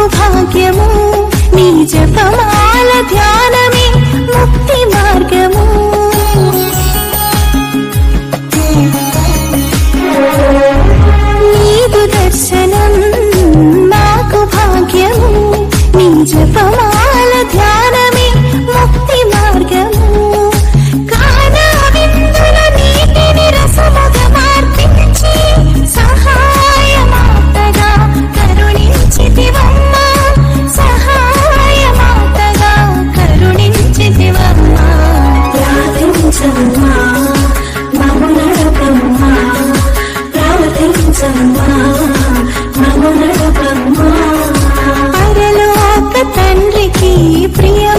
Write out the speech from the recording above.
సౌభాగ్యము నీ జపమా? приятно.